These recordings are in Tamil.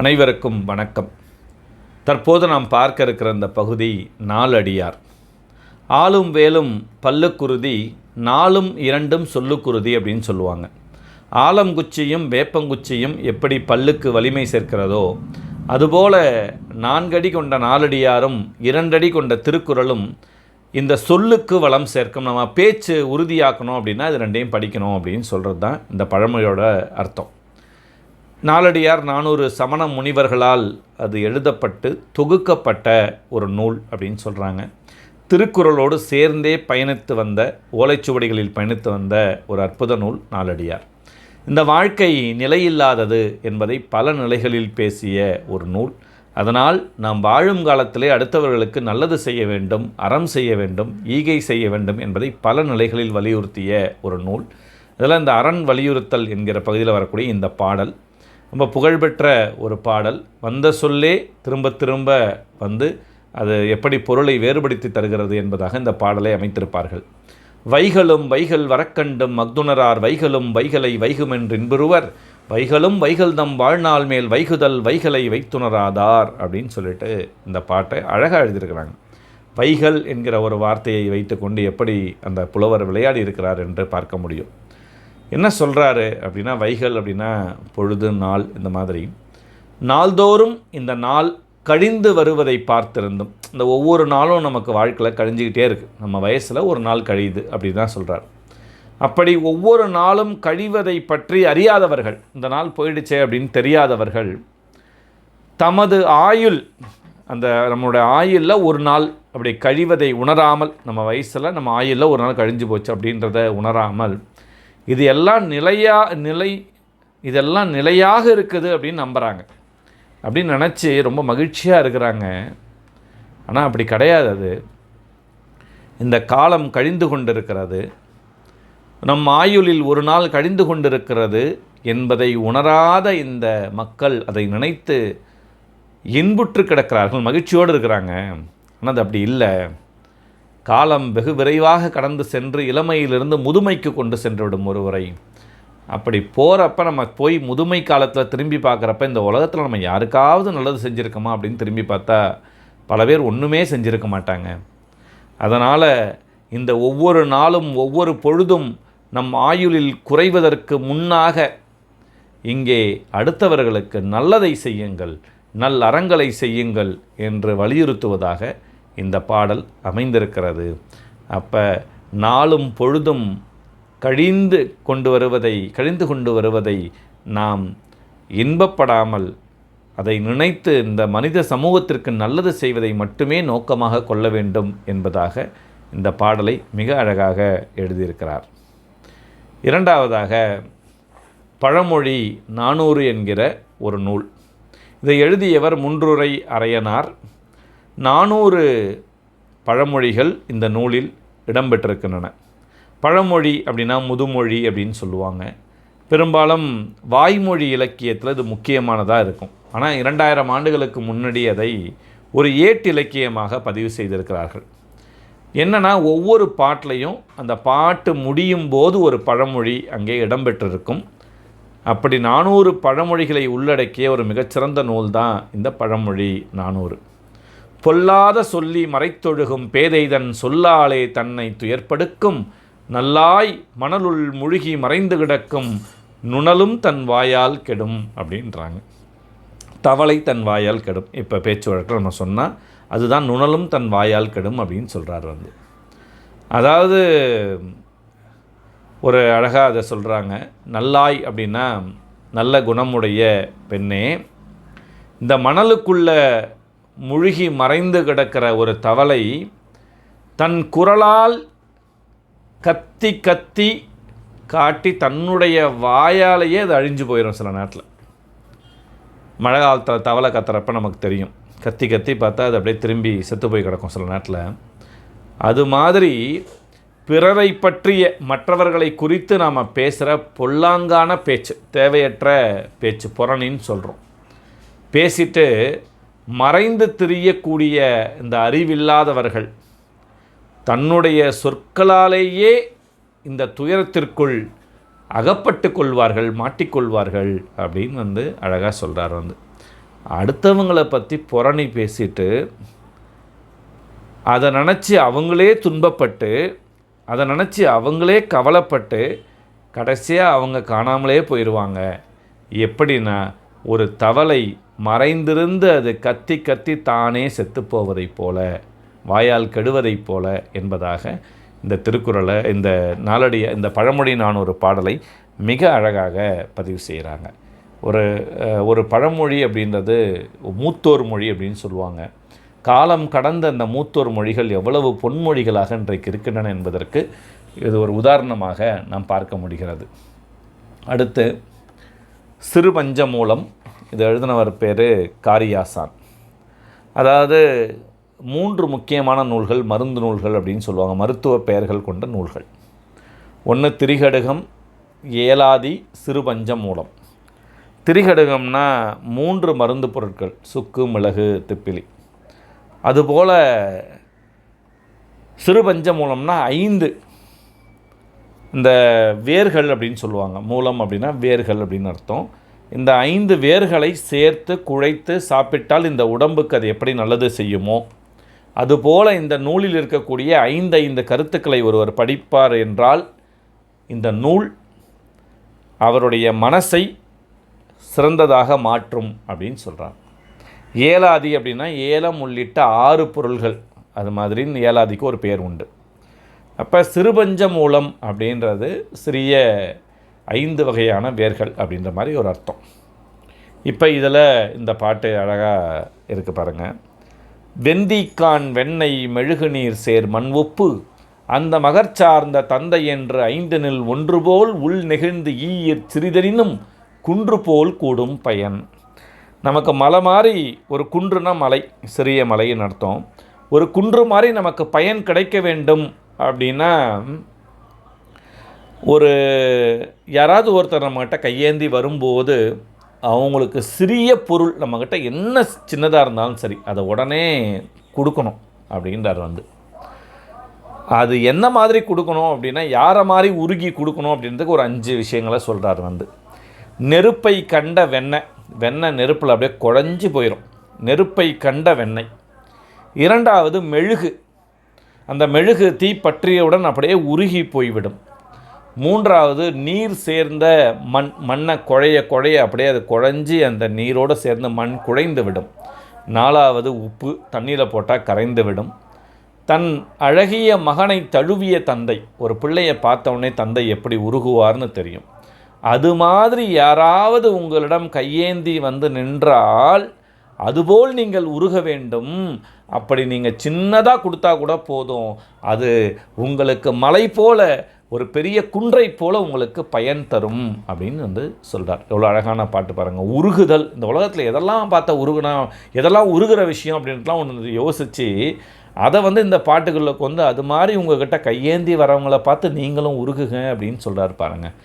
அனைவருக்கும் வணக்கம். தற்போது நாம் பார்க்க இருக்கிற இந்த பகுதி நாலடியார் ஆளும் வேலும் பல்லுக்குருதி நாலும் இரண்டும் சொல்லுக்குருதி அப்படின்னு சொல்லுவாங்க. ஆலங்குச்சியும் வேப்பங்குச்சியும் எப்படி பல்லுக்கு வலிமை சேர்க்கிறதோ அதுபோல நான்கடி கொண்ட நாலடியாரும் இரண்டடி கொண்ட திருக்குறளும் இந்த சொல்லுக்கு வளம் சேர்க்கும். நம்ம பேச்சு உறுதியாக்கணும் அப்படின்னா இது ரெண்டையும் படிக்கணும் அப்படின்னு சொல்கிறது தான் இந்த பழமொழியோட அர்த்தம். நாலடியார் நானூறு சமண முனிவர்களால் அது எழுதப்பட்டு தொகுக்கப்பட்ட ஒரு நூல் அப்படின்னு சொல்கிறாங்க திருக்குறளோடு சேர்ந்தே பயணித்து வந்த ஓலைச்சுவடிகளில் பயணித்து வந்த ஒரு அற்புத நூல் நாலடியார் இந்த வாழ்க்கை நிலையில்லாதது என்பதை பல நிலைகளில் பேசிய ஒரு நூல். அதனால் நாம் வாழும் காலத்திலே அடுத்தவர்களுக்கு நல்லது செய்ய வேண்டும் அறம் செய்ய வேண்டும் ஈகை செய்ய வேண்டும் என்பதை பல நிலைகளில் வலியுறுத்திய ஒரு நூல். இதில் இந்த அரண் வலியுறுத்தல் என்கிற பகுதியில் வரக்கூடிய இந்த பாடல் ரொம்ப புகழ்பெற்ற ஒரு பாடல். வந்த சொல்லே திரும்ப திரும்ப வந்து அது எப்படி பொருளை வேறுபடுத்தி தருகிறது என்பதாக இந்த பாடலை அமைத்திருப்பார்கள். வைகளும் வைகள் வரக்கண்டும் மக்துணரார் வைகளும் வைகளை வைகுமென்றின்புருவர் வைகளும் வைகள் தம் வாழ்நாள் மேல் வைகுதல் வைகளை வைத்துணராதார் அப்படின்னு சொல்லிட்டு இந்த பாட்டை அழகாக எழுதியிருக்கிறாங்க. வைகள் என்கிற ஒரு வார்த்தையை வைத்துக்கொண்டு எப்படி அந்த புலவர் விளையாடி இருக்கிறார் என்று பார்க்க முடியும். என்ன சொல்கிறாரு அப்படின்னா வைகள் அப்படின்னா பொழுது நாள் இந்த மாதிரி. நாள்தோறும் இந்த நாள் கழிந்து வருவதை பார்த்திருந்தும் இந்த ஒவ்வொரு நாளும் நமக்கு வாழ்க்கையில் கழிஞ்சிக்கிட்டே இருக்குது நம்ம வயசில் ஒரு நாள் கழியுது அப்படி தான் சொல்கிறார் அப்படி ஒவ்வொரு நாளும் கழிவதை பற்றி அறியாதவர்கள் இந்த நாள் போயிடுச்சே அப்படின்னு தெரியாதவர்கள் தமது ஆயுள் அந்த நம்மளுடைய ஆயுளில் ஒரு நாள் அப்படி கழிவதை உணராமல் நம்ம வயசில் நம்ம ஆயுளில் ஒரு நாள் கழிஞ்சு போச்சு அப்படின்றத உணராமல் இது எல்லாம் நிலையா நிலை இதெல்லாம் நிலையாக இருக்குது அப்படின்னு நம்புகிறாங்க அப்படின்னு நினச்சி ரொம்ப மகிழ்ச்சியாக இருக்கிறாங்க. ஆனால் அப்படி கிடையாது அது. இந்த காலம் கழிந்து கொண்டிருக்கிறது. நம் ஆயுளில் ஒரு நாள் கழிந்து கொண்டிருக்கிறது என்பதை உணராத இந்த மக்கள் அதை நினைத்து இன்புற்று கிடக்கிறார்கள் மகிழ்ச்சியோடு இருக்கிறாங்க. ஆனால் அது அப்படி இல்லை. காலம் வெகு விரைவாக கடந்து சென்று இளமையிலிருந்து முதுமைக்கு கொண்டு சென்றுவிடும் ஒருவரை. அப்படி போகிறப்ப நம்ம போய் முதுமை காலத்தில் திரும்பி பார்க்குறப்ப இந்த உலகத்தில் நம்ம யாருக்காவது நல்லது செஞ்சுருக்கோமா அப்படின்னு திரும்பி பார்த்தா பல பேர் ஒன்றுமே செஞ்சுருக்க மாட்டாங்க. அதனால் இந்த ஒவ்வொரு நாளும் ஒவ்வொரு பொழுதும் நம் ஆயுளில் குறைவதற்கு முன்னாக இங்கே அடுத்தவர்களுக்கு நல்லதை செய்யுங்கள் நல்ல அறங்களை செய்யுங்கள் என்று வலியுறுத்துவதாக இந்த பாடல் அமைந்திருக்கிறது. அப்போ நாளும் பொழுதும் கழிந்து கொண்டு வருவதை கழிந்து கொண்டு வருவதை நாம் இன்பப்படாமல் அதை நினைத்து இந்த மனித சமூகத்திற்கு நல்லது செய்வதை மட்டுமே நோக்கமாக கொள்ள வேண்டும் என்பதாக இந்த பாடலை மிக அழகாக எழுதியிருக்கிறார். இரண்டாவதாக பழமொழி நானூறு என்கிற ஒரு நூல். இதை எழுதியவர் முன்றுரை அரையனார். நானூறு பழமொழிகள் இந்த நூலில் இடம்பெற்றிருக்கின்றன. பழமொழி அப்படின்னா முதுமொழி அப்படின்னு சொல்லுவாங்க. பெரும்பாலும் வாய்மொழி இலக்கியத்தில் இது முக்கியமானதாக இருக்கும். ஆனால் இரண்டாயிரம் ஆண்டுகளுக்கு முன்னாடி அதை ஒரு ஏட்டு இலக்கியமாக பதிவு செய்திருக்கிறார்கள். என்னன்னா ஒவ்வொரு பாட்டிலையும் அந்த பாட்டு முடியும் போது ஒரு பழமொழி அங்கே இடம்பெற்றிருக்கும். அப்படி நானூறு பழமொழிகளை உள்ளடக்கிய ஒரு மிகச்சிறந்த நூல் தான் இந்த பழமொழி நானூறு. பொல்லாத சொல்லி மறைத்தொழுகும் பேதைதன் சொல்லாலே தன்னை துயர்ப்படுக்கும். நல்லாய் மணலுள் முழுகி மறைந்து கிடக்கும். நுணலும் தன் வாயால் கெடும் அப்படின்றாங்க. தவளை தன் வாயால் கெடும். இப்போ பேச்சு வழக்கில் நம்ம சொன்னால் அதுதான் நுணலும் தன் வாயால் கெடும் அப்படின்னு சொல்கிறார் வந்து. அதாவது ஒரு அழகாக அதை சொல்கிறாங்க நல்லாய் அப்படின்னா நல்ல குணமுடைய பெண்ணே இந்த மணலுக்குள்ள முழுகி மறைந்து கிடக்கிற ஒரு தவளை தன் குரலால் கத்தி கத்தி காட்டி தன்னுடைய வாயாலேயே அது அழிஞ்சு போயிடும் சில நேரத்தில். மழை காலத்தில் தவளை கத்துறப்ப நமக்கு தெரியும். கத்தி கத்தி பார்த்தா அது அப்படியே திரும்பி செத்து போய் கிடக்கும் சில நேரத்தில். அது மாதிரி பிறரை பற்றிய மற்றவர்களை குறித்து நாம் பேசுகிற பொல்லாங்கான பேச்சு தேவையற்ற பேச்சு புறணின்னு சொல்கிறோம் பேசிட்டு மறைந்து திரியக்கூடிய இந்த அறிவில்லாதவர்கள் தன்னுடைய சொற்களாலேயே இந்த துயரத்திற்குள் அகப்பட்டு கொள்வார்கள் மாட்டிக்கொள்வார்கள் அப்படின்னு வந்து அழகாக சொல்கிறார் வந்து. அடுத்தவங்களை பற்றி புறணி பேசிட்டு அதை நினச்சி அவங்களே துன்பப்பட்டு அதை நினச்சி அவங்களே கவலைப்பட்டு கடைசியாக அவங்க காணாமலே போயிடுவாங்க எப்படின்னா ஒரு தவளை மறைந்திருந்து அது கத்தி கத்தி தானே செத்துப்போவதைப் போல வாயால் கெடுவதைப் போல என்பதாக இந்த திருக்குறளை இந்த நாளடிய இந்த பழமொழி நான் ஒரு பாடலை மிக அழகாக பதிவு செய்கிறாங்க. ஒரு ஒரு பழமொழி அப்படின்றது மூத்தோர் மொழி அப்படின்னு சொல்லுவாங்க. காலம் கடந்த அந்த மூத்தோர் மொழிகள் எவ்வளவு பொன்மொழிகளாக இன்றைக்கு இருக்கின்றன என்பதற்கு இது ஒரு உதாரணமாக நாம் பார்க்க முடிகிறது. அடுத்து சிறுபஞ்ச மூலம் இது எழுதினவர் பேர் காரியாசான். அதாவது மூன்று முக்கியமான நூல்கள் மருந்து நூல்கள் அப்படின்னு சொல்லுவாங்க. மருத்துவ பெயர்கள் கொண்ட நூல்கள். ஒன்று திரிகடுகம் ஏலாதி சிறுபஞ்ச மூலம். திரிகடுகம்னா மூன்று மருந்து பொருட்கள் சுக்கு மிளகு திப்பிலி. அதுபோல் சிறுபஞ்ச மூலம்னா ஐந்து. இந்த வேர்கள் அப்படின்னு சொல்லுவாங்க. மூலம் அப்படின்னா வேர்கள் அப்படின்னு அர்த்தம். இந்த ஐந்து வேர்களை சேர்த்து குழைத்து சாப்பிட்டால் இந்த உடம்புக்கு அது எப்படி நல்லது செய்யுமோ? அதுபோல் இந்த நூலில் இருக்கக்கூடிய ஐந்து ஐந்து கருத்துக்களை ஒருவர் படிப்பார் என்றால் இந்த நூல் அவருடைய மனசை சிறந்ததாக மாற்றும் அப்படின்னு சொல்கிறார் ஏலாதி அப்படின்னா ஏலம் உள்ளிட்ட ஆறு பொருள்கள். அது மாதிரி ஏலாதிக்கு ஒரு பேர் உண்டு. அப்போ சிறுபஞ்ச மூலம் அப்படின்றது சிறிய ஐந்து வகையான வேர்கள் அப்படின்ற மாதிரி ஒரு அர்த்தம். இப்போ இதில் இந்த பாட்டு அழகாக இருக்குது பாருங்கள் வெந்திக்கான் வெண்ணெய் மெழுகுநீர் சேர் மண் ஒப்பு. அந்த மகர் சார்ந்த தந்தை என்று ஐந்து நில் ஒன்றுபோல் உள் நெகிழ்ந்து ஈயிற் சிறிதெனினும் குன்று போல் கூடும் பயன். நமக்கு மலை மாதிரி ஒரு குன்றுனா மலை சிறிய மலைன்னு அர்த்தம். ஒரு குன்று மாதிரி நமக்கு பயன் கிடைக்க வேண்டும் அப்படின்னா ஒரு யாராவது ஒருத்தர் நம்மக்கிட்ட கையேந்தி வரும்போது அவங்களுக்கு சிறிய பொருள் நம்மக்கிட்ட என்ன சின்னதாக இருந்தாலும் சரி அதை உடனே கொடுக்கணும் அப்படின்றார் வந்து. அது என்ன மாதிரி கொடுக்கணும் அப்படின்னா யாரை மாதிரி உருகி கொடுக்கணும் அப்படின்றதுக்கு ஒரு அஞ்சு விஷயங்களை சொல்கிறார் வந்து. நெருப்பை கண்ட வெண்ணெய் வெண்ணெய் நெருப்பில் அப்படியே குழஞ்சி போயிடும் நெருப்பை கண்ட வெண்ணெய். இரண்டாவது மெழுகு. அந்த மெழுகு தீ பற்றியவுடன் அப்படியே உருகி போய்விடும். மூன்றாவது நீர் சேர்ந்த மண் மண்ணை குழைய குழைய அப்படியே அது குழஞ்சி அந்த நீரோடு சேர்ந்து மண் குழைந்து விடும். நாலாவது உப்பு தண்ணியில் போட்டால் கரைந்து விடும். தன் அழகிய மகனை தழுவிய தந்தை ஒரு பிள்ளையை பார்த்தவொடனே தந்தை எப்படி உருகுவார்னு தெரியும். அது மாதிரி யாராவது உங்களிடம் கையேந்தி வந்து நின்றால் அதுபோல் நீங்கள் உருக வேண்டும். அப்படி நீங்கள் சின்னதாக கொடுத்தா கூட போதும். அது உங்களுக்கு மலை போல ஒரு பெரிய குன்றை போல உங்களுக்கு பயன் தரும் அப்படின்னு வந்து சொல்கிறார் எவ்வளோ அழகான பாட்டு பாருங்கள் உருகுதல். இந்த உலகத்தில் எதெல்லாம் பார்த்தா உருகுனா எதெல்லாம் உருகிற விஷயம் அப்படின்ட்டுலாம் ஒன்று யோசித்து அதை வந்து இந்த பாட்டுகளுக்கு வந்து அது மாதிரி உங்கள்கிட்ட கையேந்தி வரவங்கள பார்த்து நீங்களும் உருகுங்க அப்படின்னு சொல்கிறார் பாருங்கள்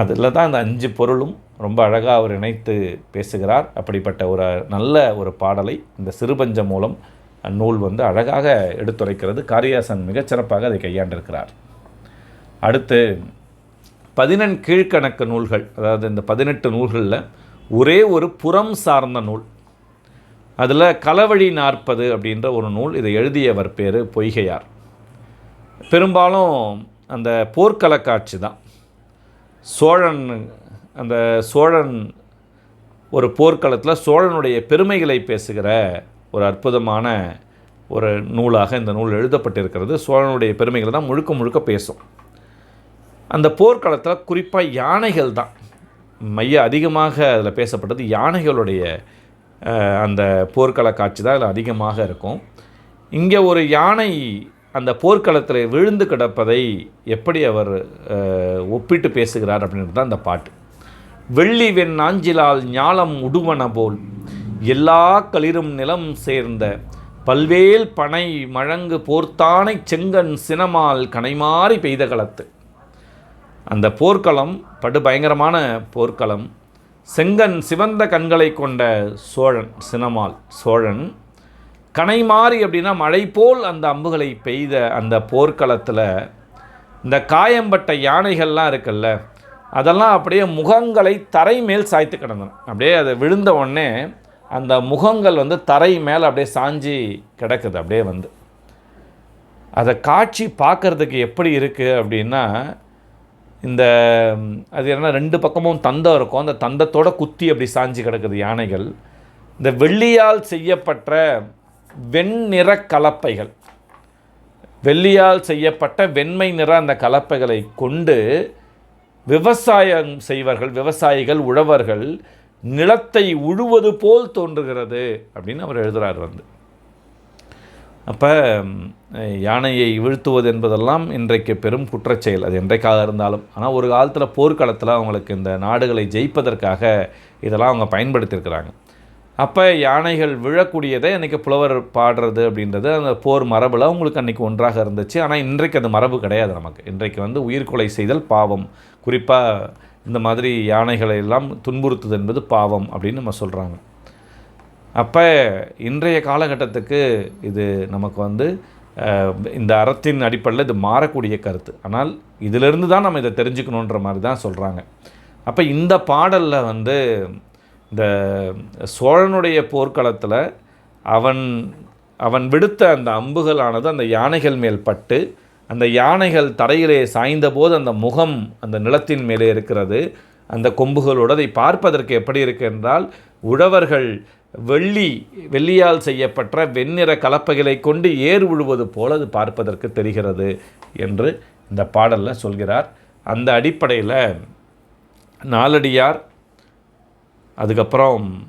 அதில் தான் அந்த அஞ்சு பொருளும் ரொம்ப அழகாக அவர் இணைத்து பேசுகிறார். அப்படிப்பட்ட ஒரு நல்ல ஒரு பாடலை இந்த சிறுபஞ்சம் மூலம் நூல் வந்து அழகாக எடுத்துரைக்கிறது. காரியாசன் மிகச்சிறப்பாக அதை கையாண்டிருக்கிறார். அடுத்து பதினெண் கீழ்க்கணக்கு நூல்கள் அதாவது இந்த பதினெட்டு நூல்களில் ஒரே ஒரு புறம் சார்ந்த நூல். அதில் களவழி நாற்பது அப்படின்ற ஒரு நூல் இதை எழுதியவர் பேர் பொய்கையார். பெரும்பாலும் அந்த போர்க்கள காட்சி தான். சோழன் அந்த சோழன் ஒரு போர்க்களத்தில் சோழனுடைய பெருமைகளை பேசுகிற ஒரு அற்புதமான ஒரு நூலாக இந்த நூல் எழுதப்பட்டிருக்கிறது. சோழனுடைய பெருமைகளை தான் முழுக்க முழுக்க பேசும். அந்த போர்க்களத்தில் குறிப்பாக யானைகள் தான். மைய அதிகமாக அதில் பேசப்பட்டது யானைகளுடைய அந்த போர்க்கள காட்சி தான் அதில் அதிகமாக இருக்கும். இங்கே ஒரு யானை அந்த போர்க்களத்தில் விழுந்து கிடப்பதை எப்படி அவர் ஒப்பிட்டு பேசுகிறார் அப்படின்றது தான் அந்த பாட்டு. வெள்ளி வெண் நாஞ்சிலால் ஞாலம் உடுவன போல் எல்லா களிரும் நிலம் சேர்ந்த பல்வேல் பனை மழங்கு போர்த்தானை செங்கன் சினமால் கனைமாறி பெய்த களத்து. அந்த போர்க்களம் படு பயங்கரமான போர்க்களம் செங்கன் சிவந்த கண்களை கொண்ட சோழன் சினமால் சோழன் கனைமாறி அப்படின்னா மழை போல் அந்த அம்புகளை பெய்த அந்த போர்க்களத்தில் இந்த காயம்பட்ட யானைகள்லாம் இருக்குல்ல அதெல்லாம் அப்படியே முகங்களை தரை மேல் சாய்த்து கிடந்தன. அப்படியே அது விழுந்த உடனே அந்த முகங்கள் வந்து தரை மேலே அப்படியே சாஞ்சி கிடக்குது அப்படியே வந்து. அதை காட்சி பார்க்கறதுக்கு எப்படி இருக்குது அப்படின்னா இந்த அது என்ன ரெண்டு பக்கமும் தந்தம் இருக்கும். அந்த தந்தத்தோட குத்தி அப்படி சாஞ்சி கிடக்குது யானைகள். இந்த வெள்ளியால் செய்யப்பட்ட வெண்ணிற கலப்பைகள். வெள்ளியால் செய்யப்பட்ட வெண்மை நிற அந்த கலப்பைகளை கொண்டு விவசாயம் செய்வர்கள் விவசாயிகள் உழவர்கள் நிலத்தை உழுவது போல் தோன்றுகிறது அப்படின்னு அவர் எழுதுகிறார் வந்து. அப்போ யானையை வீழ்த்துவது என்பதெல்லாம் இன்றைக்கு பெரும் குற்றச்செயல். அது என்றைக்காக இருந்தாலும். ஆனால் ஒரு காலத்தில் போர்க்களத்தில் அவங்களுக்கு இந்த நாடுகளை ஜெயிப்பதற்காக இதெல்லாம் அவங்க பயன்படுத்தியிருக்கிறாங்க. அப்போ யானைகள் விழக்கூடியதை அன்றைக்கி புலவர் பாடுறது அப்படின்றது அந்த போர் மரபில் அவங்களுக்கு அன்றைக்கி ஒன்றாக இருந்துச்சு. ஆனால் இன்றைக்கு அது மரபு கிடையாது நமக்கு. இன்றைக்கு வந்து உயிர்கொலை செய்தல் பாவம். குறிப்பாக இந்த மாதிரி யானைகளை எல்லாம் துன்புறுத்துது என்பது பாவம் அப்படின்னு நம்ம சொல்கிறாங்க அப்போ இன்றைய காலகட்டத்துக்கு இது நமக்கு வந்து இந்த அறத்தின் அடிப்படையில் இது மாறக்கூடிய கருத்து. ஆனால் இதிலிருந்து தான் நம்ம இதை தெரிஞ்சுக்கணுன்ற மாதிரி தான் சொல்கிறாங்க அப்போ இந்த பாடலில் வந்து இந்த சோழனுடைய போர்க்களத்தில் அவன் அவன் விடுத்த அந்த அம்புகளானது அந்த யானைகள் மேல் பட்டு அந்த யானைகள் தரையிலே சாய்ந்தபோது அந்த முகம் அந்த நிலத்தின் மேலே இருக்கிறது. அந்த கொம்புகளோடு அதை பார்ப்பதற்கு எப்படி இருக்கு என்றால் உழவர்கள் வெள்ளி வெள்ளியால் செய்யப்பட்ட வெண்ணிற கலப்பைகளை கொண்டு ஏர் உழுவது போல அது பார்ப்பதற்கு தெரிகிறது என்று இந்த பாடலில் சொல்கிறார். அந்த அடிப்படையில் நாலடியார் அதுக்கப்புறம்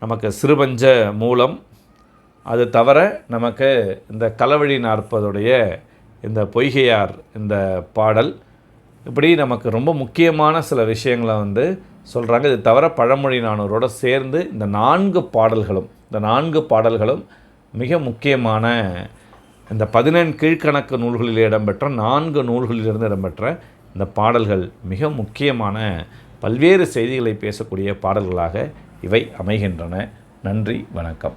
நமக்கு சிறுபஞ்ச மூலம் அது தவிர நமக்கு இந்த களவழி நாற்பதுடைய இந்த பொய்கையார் இந்த பாடல் இப்படி நமக்கு ரொம்ப முக்கியமான சில விஷயங்களை வந்து சொல்கிறாங்க இது தவிர பழமொழி நானூரோட சேர்ந்து இந்த நான்கு பாடல்களும் இந்த நான்கு பாடல்களும் மிக முக்கியமான இந்த பதினெண் கீழ்க்கணக்கு நூல்களில் இடம்பெற்ற நான்கு நூல்களிலிருந்து இடம்பெற்ற இந்த பாடல்கள் மிக முக்கியமான பல்வேறு செய்திகளை பேசக்கூடிய பாடல்களாக இவை அமைகின்றன. நன்றி வணக்கம்.